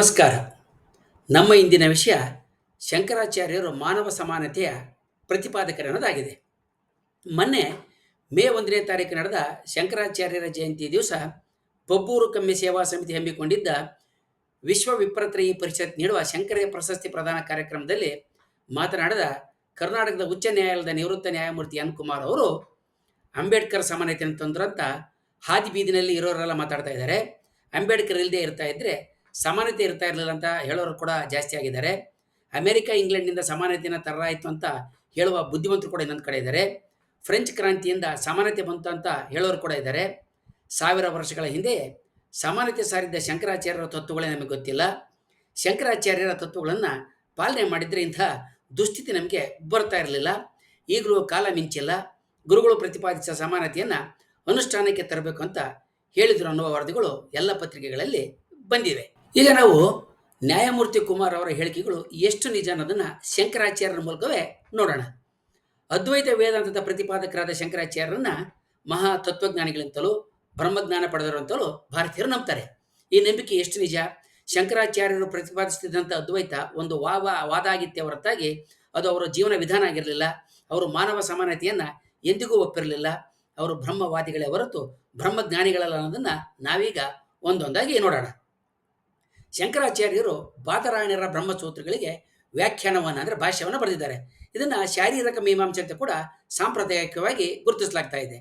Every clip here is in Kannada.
ನಮಸ್ಕಾರ. ನಮ್ಮ ಇಂದಿನ ವಿಷಯ ಶಂಕರಾಚಾರ್ಯರು ಮಾನವ ಸಮಾನತೆಯ ಪ್ರತಿಪಾದಕರನ್ನೋದಾಗಿದೆ ಮೊನ್ನೆ ಮೇ ಒಂದನೇ ತಾರೀಕು ನಡೆದ ಶಂಕರಾಚಾರ್ಯರ ಜಯಂತಿ ದಿವಸ ಬಬ್ಬೂರು ಕಮ್ಮಿ ಸೇವಾ ಸಮಿತಿ ಹಮ್ಮಿಕೊಂಡಿದ್ದ ವಿಶ್ವ ವಿಪ್ರತ್ರಯಿ ಪರಿಷತ್ ನೀಡುವ ಶಂಕರಯ್ಯ ಪ್ರಶಸ್ತಿ ಪ್ರದಾನ ಕಾರ್ಯಕ್ರಮದಲ್ಲಿ ಮಾತನಾಡಿದ ಕರ್ನಾಟಕದ ಉಚ್ಚ ನ್ಯಾಯಾಲಯದ ನಿವೃತ್ತ ನ್ಯಾಯಮೂರ್ತಿ ಎನ್ ಕುಮಾರ್ ಅವರು, ಅಂಬೇಡ್ಕರ್ ಸಮಾನತೆಯನ್ನು ತಂದ್ರಂತ ಹಾದಿ ಬೀದಿನಲ್ಲಿ ಇರೋರೆಲ್ಲ ಮಾತಾಡ್ತಾ ಇದ್ದಾರೆ. ಅಂಬೇಡ್ಕರ್ ಇಲ್ಲದೆ ಇರ್ತಾ ಇದ್ರೆ ಸಮಾನತೆ ಇರ್ತಾ ಇರಲಿಲ್ಲ ಅಂತ ಹೇಳೋರು ಕೂಡ ಜಾಸ್ತಿ ಆಗಿದ್ದಾರೆ. ಅಮೆರಿಕ, ಇಂಗ್ಲೆಂಡ್ನಿಂದ ಸಮಾನತೆಯನ್ನು ತರಲಾಯಿತು ಅಂತ ಹೇಳುವ ಬುದ್ಧಿವಂತರು ಕೂಡ ಇನ್ನೊಂದು ಕಡೆ ಇದ್ದಾರೆ. ಫ್ರೆಂಚ್ ಕ್ರಾಂತಿಯಿಂದ ಸಮಾನತೆ ಬಂತು ಅಂತ ಹೇಳೋರು ಕೂಡ ಇದ್ದಾರೆ. ಸಾವಿರ ವರ್ಷಗಳ ಹಿಂದೆ ಸಮಾನತೆ ಸಾರಿದ್ದ ಶಂಕರಾಚಾರ್ಯರ ತತ್ವಗಳೇ ನಮಗೆ ಗೊತ್ತಿಲ್ಲ. ಶಂಕರಾಚಾರ್ಯರ ತತ್ವಗಳನ್ನು ಪಾಲನೆ ಮಾಡಿದರೆ ಇಂಥ ದುಸ್ಥಿತಿ ನಮಗೆ ಬರ್ತಾ ಇರಲಿಲ್ಲ. ಈಗಲೂ ಕಾಲ ಮಿಂಚಿಲ್ಲ. ಗುರುಗಳು ಪ್ರತಿಪಾದಿಸಿದ ಸಮಾನತೆಯನ್ನು ಅನುಷ್ಠಾನಕ್ಕೆ ತರಬೇಕು ಅಂತ ಹೇಳಿದರು ಅನ್ನುವ ವರದಿಗಳು ಎಲ್ಲ ಪತ್ರಿಕೆಗಳಲ್ಲಿ ಬಂದಿವೆ. ಈಗ ನಾವು ನ್ಯಾಯಮೂರ್ತಿ ಕುಮಾರ್ ಅವರ ಹೇಳಿಕೆಗಳು ಎಷ್ಟು ನಿಜ ಅನ್ನೋದನ್ನು ಶಂಕರಾಚಾರ್ಯರ ಮೂಲಕವೇ ನೋಡೋಣ. ಅದ್ವೈತ ವೇದಾಂತದ ಪ್ರತಿಪಾದಕರಾದ ಶಂಕರಾಚಾರ್ಯರನ್ನ ಮಹಾ ತತ್ವಜ್ಞಾನಿಗಳಂತಲೂ ಬ್ರಹ್ಮಜ್ಞಾನ ಪಡೆದರು ಭಾರತೀಯರು ನಂಬ್ತಾರೆ. ಈ ನಂಬಿಕೆ ಎಷ್ಟು ನಿಜ? ಶಂಕರಾಚಾರ್ಯರು ಪ್ರತಿಪಾದಿಸುತ್ತಿದ್ದಂಥ ಅದ್ವೈತ ಒಂದು ವಾವ ವಾದ ಆಗಿತ್ತೆ ಹೊರತಾಗಿ ಅದು ಅವರ ಜೀವನ ವಿಧಾನ ಆಗಿರಲಿಲ್ಲ. ಅವರು ಮಾನವ ಸಮಾನತೆಯನ್ನು ಎಂದಿಗೂ ಒಪ್ಪಿರಲಿಲ್ಲ. ಅವರು ಬ್ರಹ್ಮವಾದಿಗಳೇ ಹೊರತು ಬ್ರಹ್ಮಜ್ಞಾನಿಗಳಲ್ಲ ಅನ್ನೋದನ್ನು ನಾವೀಗ ಒಂದೊಂದಾಗಿ ನೋಡೋಣ. ಶಂಕರಾಚಾರ್ಯರು ಬಾದರಾಯಣರ ಬ್ರಹ್ಮಸೂತ್ರಗಳಿಗೆ ವ್ಯಾಖ್ಯಾನವನ್ನು, ಅಂದರೆ ಭಾಷ್ಯವನ್ನು ಬರೆದಿದ್ದಾರೆ. ಇದನ್ನು ಶಾರೀರಿಕ ಮೀಮಾಂಸೆ ಅಂತ ಕೂಡ ಸಾಂಪ್ರದಾಯಿಕವಾಗಿ ಗುರುತಿಸಲಾಗ್ತಾ ಇದೆ.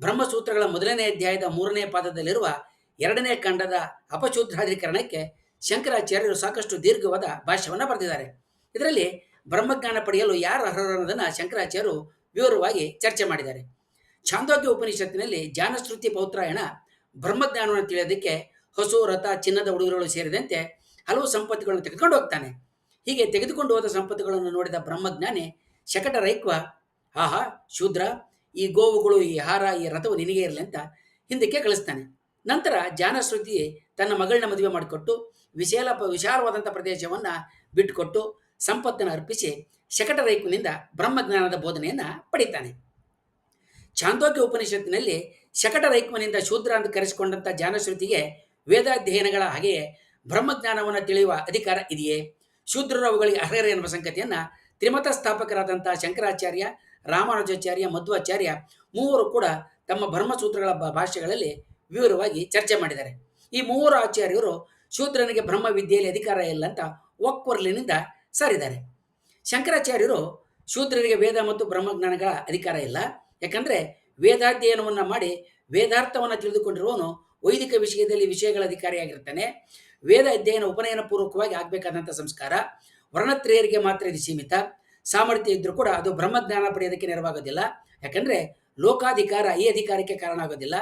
ಬ್ರಹ್ಮಸೂತ್ರಗಳ ಮೊದಲನೇ ಅಧ್ಯಾಯದ ಮೂರನೇ ಪಾದದಲ್ಲಿರುವ ಎರಡನೇ ಖಂಡದ ಅಪಶೂದ್ರಾಧಿಕರಣಕ್ಕೆ ಶಂಕರಾಚಾರ್ಯರು ಸಾಕಷ್ಟು ದೀರ್ಘವಾದ ಭಾಷ್ಯವನ್ನು ಬರೆದಿದ್ದಾರೆ. ಇದರಲ್ಲಿ ಬ್ರಹ್ಮಜ್ಞಾನ ಪಡೆಯಲು ಯಾರು ಅರ್ಹರು ಅನ್ನೋದನ್ನು ಶಂಕರಾಚಾರ್ಯರು ವಿವರವಾಗಿ ಚರ್ಚೆ ಮಾಡಿದ್ದಾರೆ. ಛಾಂದೋಗ್ಯ ಉಪನಿಷತ್ತಿನಲ್ಲಿ ಜಾನಶ್ರುತಿ ಪೌತ್ರಾಯಣ ಬ್ರಹ್ಮಜ್ಞಾನವನ್ನು ತಿಳಿಯೋದಕ್ಕೆ ಹಸು, ರಥ, ಚಿನ್ನದ ಉಡುಗೊರೆಗಳು ಸೇರಿದಂತೆ ಹಲವು ಸಂಪತ್ತುಗಳನ್ನು ತೆಗೆದುಕೊಂಡು ಹೋಗ್ತಾನೆ. ಹೀಗೆ ತೆಗೆದುಕೊಂಡು ಹೋದ ಸಂಪತ್ತುಗಳನ್ನು ನೋಡಿದ ಬ್ರಹ್ಮಜ್ಞಾನಿ ಶಕಟ ರೈಕ್ವ ಆಹಾ, ಶೂದ್ರ, ಈ ಗೋವುಗಳು, ಈ ಹಾರ, ಈ ರಥವು ನಿನಗೆ ಇರಲಿ ಅಂತ ಹಿಂದಕ್ಕೆ ಕಳಿಸ್ತಾನೆ. ನಂತರ ಜಾನಶ್ರುತಿ ತನ್ನ ಮಗಳನ್ನ ಮದುವೆ ಮಾಡಿಕೊಟ್ಟು ವಿಶಾಲ ವಿಶಾಲವಾದಂಥ ಪ್ರದೇಶವನ್ನು ಬಿಟ್ಟುಕೊಟ್ಟು ಸಂಪತ್ತನ್ನು ಅರ್ಪಿಸಿ ಶಕಟ ರೈಕುನಿಂದ ಬ್ರಹ್ಮಜ್ಞಾನದ ಬೋಧನೆಯನ್ನು ಪಡಿತಾನೆ. ಚಾಂದೋಗ್ಯ ಉಪನಿಷತ್ತಿನಲ್ಲಿ ಶಕಟ ರೈಕ್ವನಿಂದ ಶೂದ್ರ ಅಂತ ಕರೆಸಿಕೊಂಡಂಥ ಜಾನಶ್ರುತಿಗೆ ವೇದಾಧ್ಯಯನಗಳ ಹಾಗೆಯೇ ಬ್ರಹ್ಮಜ್ಞಾನವನ್ನು ತಿಳಿಯುವ ಅಧಿಕಾರ ಇದೆಯೇ? ಶೂದ್ರರು ಅವುಗಳಿಗೆ ಅರ್ಹರ ಎನ್ನುವ ಸಂಗತಿಯನ್ನು ತ್ರಿಮತ ಸ್ಥಾಪಕರಾದಂಥ ಶಂಕರಾಚಾರ್ಯ, ರಾಮಾನುಜಾಚಾರ್ಯ, ಮಧ್ವಾಚಾರ್ಯ ಮೂವರು ಕೂಡ ತಮ್ಮ ಬ್ರಹ್ಮಸೂತ್ರಗಳ ಭಾಷೆಗಳಲ್ಲಿ ವಿವರವಾಗಿ ಚರ್ಚೆ ಮಾಡಿದ್ದಾರೆ. ಈ ಮೂವರು ಆಚಾರ್ಯರು ಶೂದ್ರನಿಗೆ ಬ್ರಹ್ಮ ವಿದ್ಯೆಯಲ್ಲಿ ಅಧಿಕಾರ ಇಲ್ಲ ಅಂತ ಒಕ್ಕೊರ್ಲಿನಿಂದ ಸಾರಿದ್ದಾರೆ. ಶಂಕರಾಚಾರ್ಯರು ಶೂದ್ರರಿಗೆ ವೇದ ಮತ್ತು ಬ್ರಹ್ಮಜ್ಞಾನಗಳ ಅಧಿಕಾರ ಇಲ್ಲ. ಯಾಕಂದರೆ ವೇದಾಧ್ಯಯನವನ್ನು ಮಾಡಿ ವೇದಾರ್ಥವನ್ನು ತಿಳಿದುಕೊಂಡಿರುವವನು ವೈದಿಕ ವಿಷಯದಲ್ಲಿ ವಿಷಯಗಳ ಅಧಿಕಾರಿಯಾಗಿರ್ತಾನೆ ವೇದ ಅಧ್ಯಯನ ಉಪನಯನ ಪೂರ್ವಕವಾಗಿ ಆಗಬೇಕಾದಂಥ ಸಂಸ್ಕಾರ. ವರ್ಣತ್ರೇಯರಿಗೆ ಮಾತ್ರ ಇದು ಸೀಮಿತ. ಸಾಮರ್ಥ್ಯ ಇದ್ರೂ ಕೂಡ ಅದು ಬ್ರಹ್ಮಜ್ಞಾನ ಪಡೆಯೋದಕ್ಕೆ ನೆರವಾಗೋದಿಲ್ಲ. ಯಾಕಂದರೆ ಲೋಕಾಧಿಕಾರ ಈ ಅಧಿಕಾರಕ್ಕೆ ಕಾರಣ ಆಗೋದಿಲ್ಲ.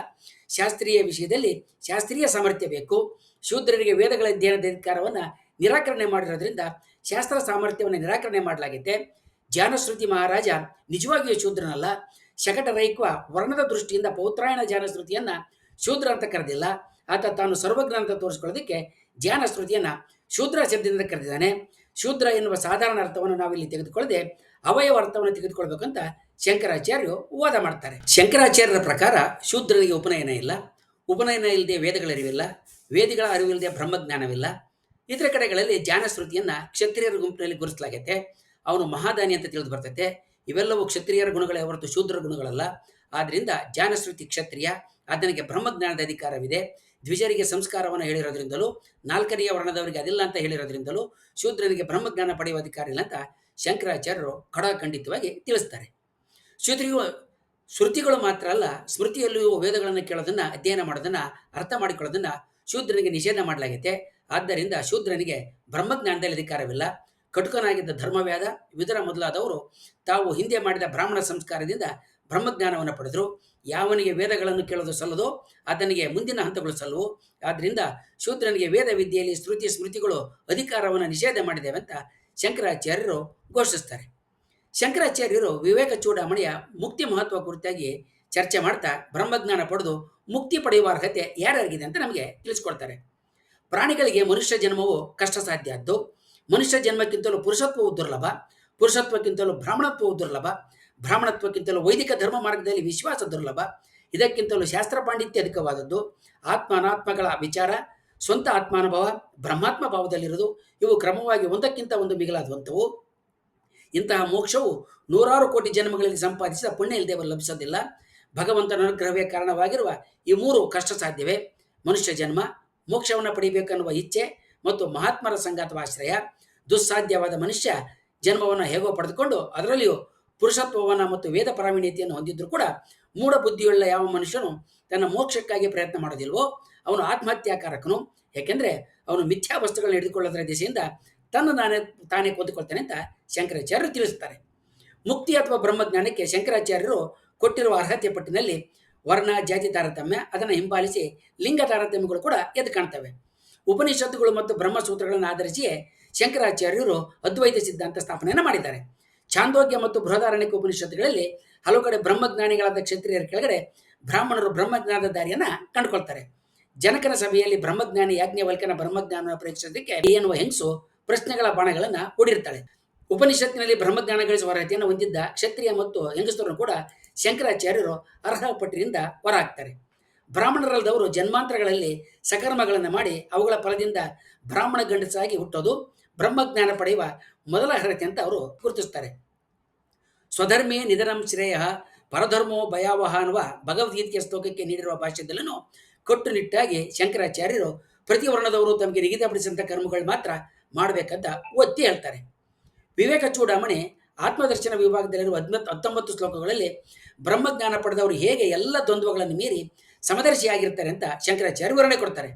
ಶಾಸ್ತ್ರೀಯ ವಿಷಯದಲ್ಲಿ ಶಾಸ್ತ್ರೀಯ ಸಾಮರ್ಥ್ಯ ಬೇಕು. ಶೂದ್ರರಿಗೆ ವೇದಗಳ ಅಧ್ಯಯನದ ಅಧಿಕಾರವನ್ನು ನಿರಾಕರಣೆ ಮಾಡಿರೋದ್ರಿಂದ ಶಾಸ್ತ್ರ ಸಾಮರ್ಥ್ಯವನ್ನು ನಿರಾಕರಣೆ ಮಾಡಲಾಗಿದೆ ಜಾನಶ್ರುತಿ ಮಹಾರಾಜ ನಿಜವಾಗಿಯೂ ಶೂದ್ರನಲ್ಲ. ಶಕಟ ರೈಕ್ವ ವರ್ಣದ ದೃಷ್ಟಿಯಿಂದ ಪೌತ್ರಾಯಣ ಜಾನಶ್ರುತಿಯನ್ನು ಶೂದ್ರ ಅಂತ ಕರೆದಿಲ್ಲ. ಆತ ತಾನು ಸರ್ವಜ್ಞ ಅಂತ ತೋರಿಸ್ಕೊಳ್ಳೋದಕ್ಕೆ ಜ್ಞಾನಶ್ರುತಿಯನ್ನು ಶೂದ್ರ ಶಬ್ದದಿಂದ ಕರೆದಿದ್ದಾನೆ. ಶೂದ್ರ ಎನ್ನುವ ಸಾಧಾರಣ ಅರ್ಥವನ್ನು ನಾವಿಲ್ಲಿ ತೆಗೆದುಕೊಳ್ಳದೆ ಅವಯವ ಅರ್ಥವನ್ನು ತೆಗೆದುಕೊಳ್ಬೇಕಂತ ಶಂಕರಾಚಾರ್ಯರು ವಾದ ಮಾಡ್ತಾರೆ. ಶಂಕರಾಚಾರ್ಯರ ಪ್ರಕಾರ ಶೂದ್ರರಿಗೆ ಉಪನಯನ ಇಲ್ಲ. ಉಪನಯನ ಇಲ್ಲದೆ ವೇದಗಳ ಅರಿವಿಲ್ಲ. ವೇದಿಗಳ ಅರಿವಿಲ್ಲದೆ ಬ್ರಹ್ಮಜ್ಞಾನವಿಲ್ಲ. ಇತರ ಕಡೆಗಳಲ್ಲಿ ಜ್ಞಾನಶ್ರುತಿಯನ್ನು ಕ್ಷತ್ರಿಯರ ಗುಂಪಿನಲ್ಲಿ ಗುರುತಿಸಲಾಗೈತೆ. ಅವನು ಮಹಾದಾನಿ ಅಂತ ತಿಳಿದು ಬರ್ತೈತೆ. ಇವೆಲ್ಲವೂ ಕ್ಷತ್ರಿಯರ ಗುಣಗಳೇ ಹೊರತು ಶೂದ್ರ ಗುಣಗಳಲ್ಲ. ಆದ್ದರಿಂದ ಜಾನಶ್ರುತಿ ಕ್ಷತ್ರಿಯ ಅದನಿಗೆ ಬ್ರಹ್ಮಜ್ಞಾನದ ಅಧಿಕಾರವಿದೆ. ದ್ವಿಜರಿಗೆ ಸಂಸ್ಕಾರವನ್ನು ಹೇಳಿರೋದ್ರಿಂದಲೂ, ನಾಲ್ಕನೆಯ ವರ್ಣದವರಿಗೆ ಅದಿಲ್ಲ ಅಂತ ಹೇಳಿರೋದ್ರಿಂದಲೂ, ಶೂದ್ರನಿಗೆ ಬ್ರಹ್ಮಜ್ಞಾನ ಪಡೆಯುವ ಅಧಿಕಾರ ಇಲ್ಲ ಅಂತ ಶಂಕರಾಚಾರ್ಯರು ಖಡಾಖಂಡಿತವಾಗಿ ತಿಳಿಸ್ತಾರೆ. ಶೂದ್ರಿಯು, ಶ್ರುತಿಗಳು ಮಾತ್ರ ಅಲ್ಲ, ಸ್ಮೃತಿಯಲ್ಲಿಯೂ ವೇದಗಳನ್ನು ಕೇಳೋದನ್ನು, ಅಧ್ಯಯನ ಮಾಡೋದನ್ನು, ಅರ್ಥ ಮಾಡಿಕೊಳ್ಳೋದನ್ನು ಶೂದ್ರನಿಗೆ ನಿಷೇಧ ಮಾಡಲಾಗಿದೆ ಆದ್ದರಿಂದ ಶೂದ್ರನಿಗೆ ಬ್ರಹ್ಮಜ್ಞಾನದಲ್ಲಿ ಅಧಿಕಾರವಿಲ್ಲ. ಕಟುಕನಾಗಿದ್ದ ಧರ್ಮವ್ಯಾದ ವಿದುರ ಮೊದಲಾದವರು ತಾವು ಹಿಂದೆ ಮಾಡಿದ ಬ್ರಾಹ್ಮಣ ಸಂಸ್ಕಾರದಿಂದ ಬ್ರಹ್ಮಜ್ಞಾನವನ್ನು ಪಡೆದರು. ಯಾವನಿಗೆ ವೇದಗಳನ್ನು ಕೇಳೋದು ಸಲ್ಲದು ಆತನಿಗೆ ಮುಂದಿನ ಹಂತಗಳು ಸಲ್ಲವು. ಆದ್ದರಿಂದ ಶೂದ್ರನಿಗೆ ವೇದ ವಿದ್ಯೆಯಲ್ಲಿ ಶ್ರುತಿ ಸ್ಮೃತಿಗಳು ಅಧಿಕಾರವನ್ನು ನಿಷೇಧ ಮಾಡಿದ್ದೇವೆ ಅಂತ ಶಂಕರಾಚಾರ್ಯರು ಘೋಷಿಸ್ತಾರೆ. ಶಂಕರಾಚಾರ್ಯರು ವಿವೇಕ ಚೂಡಾಮಣಿಯ ಮುಕ್ತಿ ಮಹತ್ವ ಕುರಿತಾಗಿ ಚರ್ಚೆ ಮಾಡ್ತಾ ಬ್ರಹ್ಮಜ್ಞಾನ ಪಡೆದು ಮುಕ್ತಿ ಪಡೆಯುವ ಅರ್ಹತೆ ಯಾರ್ಯಾರಿಗಿದೆ ಅಂತ ನಮಗೆ ತಿಳಿಸ್ಕೊಡ್ತಾರೆ. ಪ್ರಾಣಿಗಳಿಗೆ ಮನುಷ್ಯ ಜನ್ಮವು ಕಷ್ಟ ಸಾಧ್ಯ ಮನುಷ್ಯ ಜನ್ಮಕ್ಕಿಂತಲೂ ಪುರುಷತ್ವವು ದುರ್ಲಭ. ಪುರುಷತ್ವಕ್ಕಿಂತಲೂ ಬ್ರಾಹ್ಮಣತ್ವವು ದುರ್ಲಭ. ಬ್ರಾಹ್ಮಣತ್ವಕ್ಕಿಂತಲೂ ವೈದಿಕ ಧರ್ಮ ಮಾರ್ಗದಲ್ಲಿ ವಿಶ್ವಾಸ ದುರ್ಲಭ. ಇದಕ್ಕಿಂತಲೂ ಶಾಸ್ತ್ರ ಪಾಂಡಿತ್ಯ ಅಧಿಕವಾದದ್ದು. ಆತ್ಮ ಅನಾತ್ಮಗಳ ವಿಚಾರ, ಸ್ವಂತ ಆತ್ಮಾನುಭವ, ಬ್ರಹ್ಮಾತ್ಮ ಭಾವದಲ್ಲಿರುವುದು, ಇವು ಕ್ರಮವಾಗಿ ಒಂದಕ್ಕಿಂತ ಒಂದು ಮಿಗಿಲಾದಂಥವು. ಇಂತಹ ಮೋಕ್ಷವು ನೂರಾರು ಕೋಟಿ ಜನ್ಮಗಳಲ್ಲಿ ಸಂಪಾದಿಸಿದ ಪುಣ್ಯ ಇಲ್ಲದೆ ಲಭಿಸೋದಿಲ್ಲ. ಭಗವಂತನ ಅನುಗ್ರಹವೇ ಕಾರಣವಾಗಿರುವ ಈ ಮೂರು ಕಷ್ಟ ಸಾಧ್ಯವೇ. ಮನುಷ್ಯ ಜನ್ಮ, ಮೋಕ್ಷವನ್ನು ಪಡೆಯಬೇಕೆನ್ನುವ ಇಚ್ಛೆ ಮತ್ತು ಮಹಾತ್ಮರ ಸಂಗಾತವಾಶ್ರಯ. ದುಸ್ಸಾಧ್ಯವಾದ ಮನುಷ್ಯ ಜನ್ಮವನ್ನು ಹೇಗೋ ಪಡೆದುಕೊಂಡು ಅದರಲ್ಲಿಯೂ ಪುರುಷತ್ವವನ್ನು ಮತ್ತು ವೇದ ಪ್ರಾವೀಣ್ಯತೆಯನ್ನು ಹೊಂದಿದ್ರು ಕೂಡ ಮೂಢ ಬುದ್ಧಿಯುಳ್ಳ ಯಾವ ಮನುಷ್ಯನು ತನ್ನ ಮೋಕ್ಷಕ್ಕಾಗಿ ಪ್ರಯತ್ನ ಮಾಡೋದಿಲ್ವೋ ಅವನು ಆತ್ಮಹತ್ಯಾಕಾರಕನು. ಯಾಕೆಂದರೆ ಅವನು ಮಿಥ್ಯಾ ವಸ್ತುಗಳನ್ನ ಹಿಡಿದುಕೊಳ್ಳೋದರ ದಿಸೆಯಿಂದ ತನ್ನ ನಾನೇ, ತಾನೇ ಕೊಂದುಕೊಳ್ತಾನೆ ಅಂತ ಶಂಕರಾಚಾರ್ಯರು ತಿಳಿಸುತ್ತಾರೆ. ಮುಕ್ತಿ ಅಥವಾ ಬ್ರಹ್ಮಜ್ಞಾನಕ್ಕೆ ಶಂಕರಾಚಾರ್ಯರು ಕೊಟ್ಟಿರುವ ಅರ್ಹತೆ ಪಟ್ಟಿನಲ್ಲಿ ವರ್ಣ, ಜಾತಿ ತಾರತಮ್ಯ, ಅದನ್ನು ಹಿಂಬಾಲಿಸಿ ಲಿಂಗ ತಾರತಮ್ಯಗಳು ಕೂಡ ಎದ್ದು ಕಾಣ್ತವೆ. ಉಪನಿಷತ್ತುಗಳು ಮತ್ತು ಬ್ರಹ್ಮಸೂತ್ರಗಳನ್ನು ಆಧರಿಸಿಯೇ ಶಂಕರಾಚಾರ್ಯರು ಅದ್ವೈತ ಸಿದ್ಧಾಂತ ಸ್ಥಾಪನೆಯನ್ನು ಮಾಡಿದ್ದಾರೆ. ಚಾಂದೋಗ್ಯ ಮತ್ತು ಬೃಹದಾರಣ್ಯಕ ಉಪನಿಷತ್ತುಗಳಲ್ಲಿ ಹಲವು ಕಡೆ ಬ್ರಹ್ಮಜ್ಞಾನಿಗಳಾದ ಕ್ಷತ್ರಿಯರ ಕೆಳಗಡೆ ಬ್ರಾಹ್ಮಣರು ಬ್ರಹ್ಮಜ್ಞಾನದ ದಾರಿಯನ್ನು ಕಂಡುಕೊಳ್ತಾರೆ. ಜನಕನ ಸಭೆಯಲ್ಲಿ ಬ್ರಹ್ಮಜ್ಞಾನಿ ಯಾಜ್ಞವಲ್ಕನ ಬ್ರಹ್ಮಜ್ಞಾನ ಪರೀಕ್ಷಿಸೋದಕ್ಕೆ ಎನ್ನುವ ಹೆಂಗಸು ಪ್ರಶ್ನೆಗಳ ಬಾಣಗಳನ್ನು ಹೂಡಿರ್ತಾಳೆ. ಉಪನಿಷತ್ತಿನಲ್ಲಿ ಬ್ರಹ್ಮಜ್ಞಾನ ಗಳಿಸುವ ಅರ್ಹತೆಯನ್ನು ಹೊಂದಿದ್ದ ಕ್ಷತ್ರಿಯ ಮತ್ತು ಹೆಂಗಸರನ್ನು ಕೂಡ ಶಂಕರಾಚಾರ್ಯರು ಅರ್ಹ ಪಟ್ಟಿನಿಂದ ಹೊರಹಾಕ್ತಾರೆ. ಬ್ರಾಹ್ಮಣರಲ್ಲದವರು ಜನ್ಮಾಂತರಗಳಲ್ಲಿ ಸಕರ್ಮಗಳನ್ನು ಮಾಡಿ ಅವುಗಳ ಫಲದಿಂದ ಬ್ರಾಹ್ಮಣ ಗಂಡಸಾಗಿ ಹುಟ್ಟೋದು, ಬ್ರಹ್ಮಜ್ಞಾನ ಪಡೆಯುವ ಮೊದಲ ಅರ್ಹತೆ ಅಂತ ಅವರು ಗುರುತಿಸ್ತಾರೆ. ಸ್ವಧರ್ಮೇ ನಿಧನಂ ಶ್ರೇಯ ಪರಧರ್ಮೋ ಭಯಾವಹ ಅನ್ನುವ ಭಗವದ್ಗೀತೆಯ ಶ್ಲೋಕಕ್ಕೆ ನೀಡಿರುವ ಭಾಷ್ಯದಲ್ಲೂ ಕಟ್ಟುನಿಟ್ಟಾಗಿ ಶಂಕರಾಚಾರ್ಯರು ಪ್ರತಿ ವರ್ಣದವರು ತಮಗೆ ನಿಗದಿಪಡಿಸಿದಂಥ ಕರ್ಮಗಳು ಮಾತ್ರ ಮಾಡಬೇಕಂತ ಒತ್ತಿ ಹೇಳ್ತಾರೆ. ವಿವೇಕ ಚೂಡಾಮಣಿ ಆತ್ಮದರ್ಶನ ವಿಭಾಗದಲ್ಲಿರುವ ಹದಿನತ್ತು ಹತ್ತೊಂಬತ್ತು ಶ್ಲೋಕಗಳಲ್ಲಿ ಬ್ರಹ್ಮಜ್ಞಾನ ಪಡೆದವರು ಹೇಗೆ ಎಲ್ಲ ದ್ವಂದ್ವಗಳನ್ನು ಮೀರಿ ಸಮದರ್ಶಿಯಾಗಿರ್ತಾರೆ ಅಂತ ಶಂಕರಾಚಾರ್ಯ ವಿವರಣೆ ಕೊಡ್ತಾರೆ.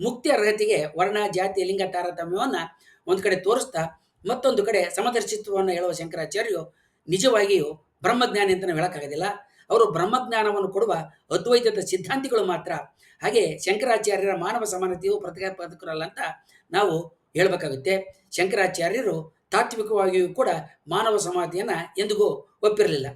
ಮುಕ್ತಿ ಅರ್ಹತೆಗೆ ವರ್ಣ, ಜಾತಿ, ಲಿಂಗ, ತಾರತಮ್ಯವನ್ನು ಒಂದು ಕಡೆ ತೋರಿಸ್ತಾ ಮತ್ತೊಂದು ಕಡೆ ಸಮದರ್ಶಿತ್ವವನ್ನು ಹೇಳುವ ಶಂಕರಾಚಾರ್ಯರು ನಿಜವಾಗಿಯೂ ಬ್ರಹ್ಮಜ್ಞಾನಿ ಅಂತ ನಾವು ಹೇಳೋಕ್ಕಾಗೋದಿಲ್ಲ. ಅವರು ಬ್ರಹ್ಮಜ್ಞಾನವನ್ನು ಕೊಡುವ ಅದ್ವೈತದ ಸಿದ್ಧಾಂತಿಗಳು ಮಾತ್ರ. ಹಾಗೆ ಶಂಕರಾಚಾರ್ಯರ ಮಾನವ ಸಮಾನತೆಯು ಪ್ರತಿಪಾದಕರಲ್ಲ ಅಂತ ನಾವು ಹೇಳಬೇಕಾಗುತ್ತೆ. ಶಂಕರಾಚಾರ್ಯರು ತಾತ್ವಿಕವಾಗಿಯೂ ಕೂಡ ಮಾನವ ಸಮಾಧಿಯನ್ನು ಎಂದಿಗೂ ಒಪ್ಪಿರಲಿಲ್ಲ.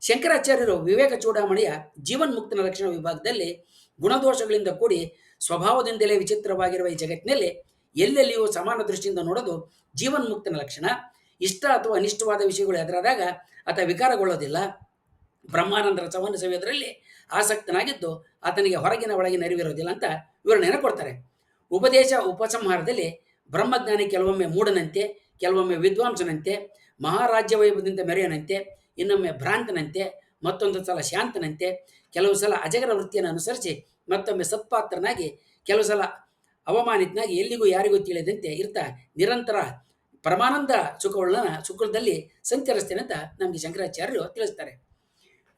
ಶಂಕರಾಚಾರ್ಯರು ವಿವೇಕ ಚೂಡಾಮಣಿಯ ಜೀವನ್ಮುಕ್ತನ ಲಕ್ಷಣ ವಿಭಾಗದಲ್ಲಿ ಗುಣದೋಷಗಳಿಂದ ಕೂಡಿ ಸ್ವಭಾವದಿಂದಲೇ ವಿಚಿತ್ರವಾಗಿರುವ ಈ ಜಗತ್ತಿನಲ್ಲಿ ಎಲ್ಲೆಲ್ಲಿಯೂ ಸಮಾನ ದೃಷ್ಟಿಯಿಂದ ನೋಡೋದು ಜೀವನ್ಮುಕ್ತನ ಲಕ್ಷಣ. ಇಷ್ಟ ಅಥವಾ ಅನಿಷ್ಟವಾದ ವಿಷಯಗಳು ಎದುರಾದಾಗ ಆತ ವಿಕಾರಗೊಳ್ಳೋದಿಲ್ಲ. ಬ್ರಹ್ಮಾನಂದ ರಸವನ್ನು ಸವಿಯೋದರಲ್ಲಿ ಆಸಕ್ತನಾಗಿದ್ದು ಆತನಿಗೆ ಹೊರಗಿನ ಒಳಗಿನ ಅರಿವಿರೋದಿಲ್ಲ ಅಂತ ವಿವರಣೆಯನ್ನು ಕೊಡ್ತಾರೆ. ಉಪದೇಶ ಉಪಸಂಹಾರದಲ್ಲಿ ಬ್ರಹ್ಮಜ್ಞಾನಿ ಕೆಲವೊಮ್ಮೆ ಮೂಢನಂತೆ, ಕೆಲವೊಮ್ಮೆ ವಿದ್ವಾಂಸನಂತೆ, ಮಹಾರಾಜ್ಯ ವೈಭವದಿಂದ ಮೆರೆಯನಂತೆ, ಇನ್ನೊಮ್ಮೆ ಭ್ರಾಂತನಂತೆ, ಮತ್ತೊಂದು ಸಲ ಶಾಂತನಂತೆ, ಕೆಲವು ಸಲ ಅಜಗರ ವೃತ್ತಿಯನ್ನು ಅನುಸರಿಸಿ ಮತ್ತೊಮ್ಮೆ ಸತ್ಪಾತ್ರನಾಗಿ, ಕೆಲವು ಸಲ ಅವಮಾನಿತನಾಗಿ ಎಲ್ಲಿಗೂ ಯಾರಿಗೂ ತಿಳಿಯದಂತೆ ಇರ್ತಾ ನಿರಂತರ ಪರಮಾನಂದ ಸುಖವುಳ್ಳ ಶುಕ್ರದಲ್ಲಿ ಸಂಚರಿಸ್ತೇನೆ ಅಂತ ನಮಗೆ ಶಂಕರಾಚಾರ್ಯರು ತಿಳಿಸ್ತಾರೆ.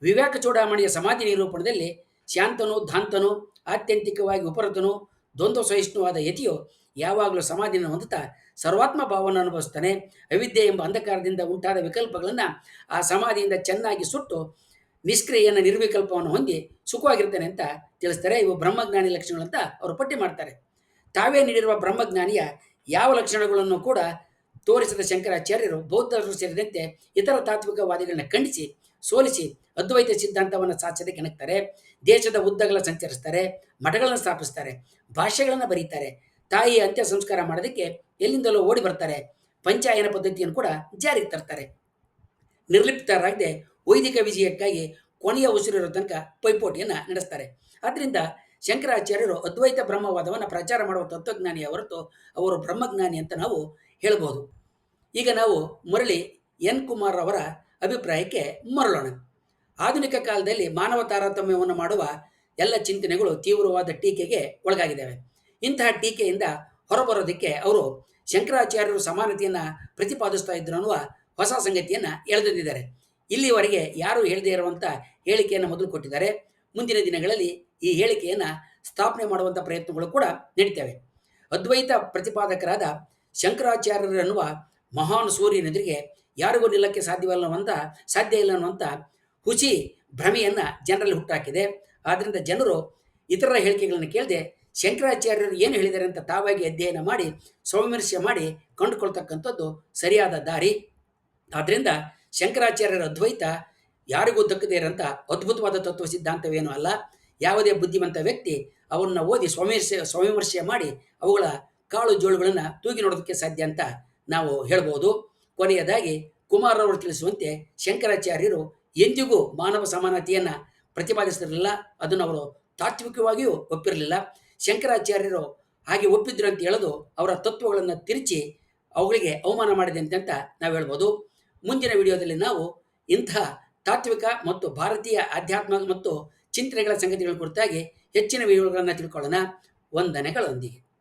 ವಿವೇಕ ಚೂಡಾಮಣಿಯ ಸಮಾಧಿ ನಿರೂಪಣದಲ್ಲಿ ಶಾಂತನು, ಧಾಂತನು, ಆತ್ಯಂತಿಕವಾಗಿ ಉಪರತನು, ದ್ವಂದ್ವ ಸಹಿಷ್ಣುವಾದ ಯತಿಯು ಯಾವಾಗಲೂ ಸಮಾಧಿಯನ್ನು ಹೊಂದುತ್ತಾ ಸರ್ವಾತ್ಮ ಭಾವವನ್ನು ಅನುಭವಿಸ್ತಾನೆ ಅವಿದ್ಯೆ ಎಂಬ ಅಂಧಕಾರದಿಂದ ಉಂಟಾದ ವಿಕಲ್ಪಗಳನ್ನು ಆ ಸಮಾಧಿಯಿಂದ ಚೆನ್ನಾಗಿ ಸುಟ್ಟು ನಿಷ್ಕ್ರಿಯನ ನಿರ್ವಿಕಲ್ಪವನ್ನು ಹೊಂದಿ ಸುಖವಾಗಿರ್ತಾನೆ ಅಂತ ತಿಳಿಸ್ತಾರೆ. ಇವು ಬ್ರಹ್ಮಜ್ಞಾನಿ ಲಕ್ಷಣಗಳು ಅಂತ ಅವರು ಪಟ್ಟಿ ಮಾಡ್ತಾರೆ. ತಾವೇ ನೀಡಿರುವ ಬ್ರಹ್ಮಜ್ಞಾನಿಯ ಯಾವ ಲಕ್ಷಣಗಳನ್ನು ಕೂಡ ತೋರಿಸಿದ ಶಂಕರಾಚಾರ್ಯರು ಬೌದ್ಧರು ಸೇರಿದಂತೆ ಇತರ ತಾತ್ವಿಕವಾದಿಗಳನ್ನು ಖಂಡಿಸಿ, ಸೋಲಿಸಿ, ಅದ್ವೈತ ಸಿದ್ಧಾಂತವನ್ನು ಸಾಧಿಸದೆ ಕೆಣಕ್ತಾರೆ ದೇಶದ ಉದ್ದಗಳನ್ನು ಸಂಚರಿಸ್ತಾರೆ, ಮಠಗಳನ್ನು ಸ್ಥಾಪಿಸ್ತಾರೆ, ಭಾಷೆಗಳನ್ನು ಬರೀತಾರೆ, ತಾಯಿಯ ಅಂತ್ಯ ಸಂಸ್ಕಾರ ಮಾಡೋದಕ್ಕೆ ಎಲ್ಲಿಂದಲೋ ಓಡಿ ಬರ್ತಾರೆ, ಪಂಚಾಯನ ಪದ್ಧತಿಯನ್ನು ಕೂಡ ಜಾರಿಗೆ ತರ್ತಾರೆ. ನಿರ್ಲಿಪ್ತರಾಗದೆ ವೈದಿಕ ವಿಜಯಕ್ಕಾಗಿ ಕೊನೆಯ ಉಸಿರಿರೋ ತನಕ ಪೈಪೋಟಿಯನ್ನು ನಡೆಸ್ತಾರೆ. ಆದ್ದರಿಂದ ಶಂಕರಾಚಾರ್ಯರು ಅದ್ವೈತ ಬ್ರಹ್ಮವಾದವನ್ನು ಪ್ರಚಾರ ಮಾಡುವ ತತ್ವಜ್ಞಾನಿಯ ಹೊರತು ಅವರು ಬ್ರಹ್ಮಜ್ಞಾನಿ ಅಂತ ನಾವು ಹೇಳಬಹುದು ಈಗ ನಾವು ಮುರಳಿ ಎನ್ ಕುಮಾರ್ ಅವರ ಅಭಿಪ್ರಾಯಕ್ಕೆ ಮರಳೋಣ. ಆಧುನಿಕ ಕಾಲದಲ್ಲಿ ಮಾನವ ತಾರತಮ್ಯವನ್ನು ಮಾಡುವ ಎಲ್ಲ ಚಿಂತನೆಗಳು ತೀವ್ರವಾದ ಟೀಕೆಗೆ ಒಳಗಾಗಿದ್ದಾವೆ. ಇಂತಹ ಟೀಕೆಯಿಂದ ಹೊರಬರೋದಕ್ಕೆ ಅವರು ಶಂಕರಾಚಾರ್ಯರು ಸಮಾನತೆಯನ್ನು ಪ್ರತಿಪಾದಿಸ್ತಾ ಇದ್ರು ಅನ್ನುವ ಹೊಸ ಸಂಗತಿಯನ್ನು ಎಳೆದಿದ್ದಾರೆ. ಇಲ್ಲಿವರೆಗೆ ಯಾರು ಹೇಳದೇ ಇರುವಂಥ ಹೇಳಿಕೆಯನ್ನು ಮೊದಲು ಕೊಟ್ಟಿದ್ದಾರೆ. ಮುಂದಿನ ದಿನಗಳಲ್ಲಿ ಈ ಹೇಳಿಕೆಯನ್ನು ಸ್ಥಾಪನೆ ಮಾಡುವಂಥ ಪ್ರಯತ್ನಗಳು ಕೂಡ ನಡೀತವೆ. ಅದ್ವೈತ ಪ್ರತಿಪಾದಕರಾದ ಶಂಕರಾಚಾರ್ಯರನ್ನುವ ಮಹಾನ್ ಸೂರ್ಯನೆದುರಿಗೆ ಯಾರಿಗೂ ನಿಲ್ಲಕ್ಕೆ ಸಾಧ್ಯವಲ್ಲವಂತ ಸಾಧ್ಯ ಇಲ್ಲ ಅನ್ನುವಂಥ ಹುಸಿ ಭ್ರಮೆಯನ್ನು ಜನರಲ್ಲಿ ಹುಟ್ಟಾಕಿದೆ. ಆದ್ದರಿಂದ ಜನರು ಇತರರ ಹೇಳಿಕೆಗಳನ್ನು ಕೇಳದೆ ಶಂಕರಾಚಾರ್ಯರು ಏನು ಹೇಳಿದ್ದಾರೆ ಅಂತ ತಾವಾಗಿ ಅಧ್ಯಯನ ಮಾಡಿ ಸ್ವವಿಮರ್ಶೆ ಮಾಡಿ ಕಂಡುಕೊಳ್ತಕ್ಕಂಥದ್ದು ಸರಿಯಾದ ದಾರಿ. ಆದ್ದರಿಂದ ಶಂಕರಾಚಾರ್ಯರ ಅದ್ವೈತ ಯಾರಿಗೂ ದಕ್ಕದೇ ಇರೋಂಥ ಅದ್ಭುತವಾದ ತತ್ವ ಸಿದ್ಧಾಂತವೇನೂ ಅಲ್ಲ. ಯಾವುದೇ ಬುದ್ಧಿವಂತ ವ್ಯಕ್ತಿ ಅವನ್ನ ಓದಿ ಸ್ವವಿಮರ್ಶೆ ಸ್ವವಿಮರ್ಶೆ ಮಾಡಿ ಅವುಗಳ ಕಾಳು ಜೋಳುಗಳನ್ನು ತೂಗಿ ನೋಡೋದಕ್ಕೆ ಸಾಧ್ಯ ಅಂತ ನಾವು ಹೇಳ್ಬೋದು. ಕೊನೆಯದಾಗಿ ಕುಮಾರರವರು ತಿಳಿಸುವಂತೆ ಶಂಕರಾಚಾರ್ಯರು ಎಂದಿಗೂ ಮಾನವ ಸಮಾನತೆಯನ್ನು ಪ್ರತಿಪಾದಿಸಿರಲಿಲ್ಲ. ಅದನ್ನು ಅವರು ತಾತ್ವಿಕವಾಗಿಯೂ ಒಪ್ಪಿರಲಿಲ್ಲ. ಶಂಕರಾಚಾರ್ಯರು ಹಾಗೆ ಒಪ್ಪಿದ್ರು ಅಂತ ಹೇಳೋದು ಅವರ ತತ್ವಗಳನ್ನು ತಿರುಚಿ ಅವುಗಳಿಗೆ ಅವಮಾನ ಮಾಡಿದೆ ಅಂತ ನಾವು ಹೇಳ್ಬೋದು. ಮುಂದಿನ ವಿಡಿಯೋದಲ್ಲಿ ನಾವು ಇಂಥ ತಾತ್ವಿಕ ಮತ್ತು ಭಾರತೀಯ ಆಧ್ಯಾತ್ಮ ಮತ್ತು ಚಿಂತನೆಗಳ ಸಂಗತಿಗಳ ಕುರಿತಾಗಿ ಹೆಚ್ಚಿನ ವಿವರಗಳನ್ನು ತಿಳ್ಕೊಳ್ಳೋಣ. ವಂದನೆಗಳೊಂದಿಗೆ.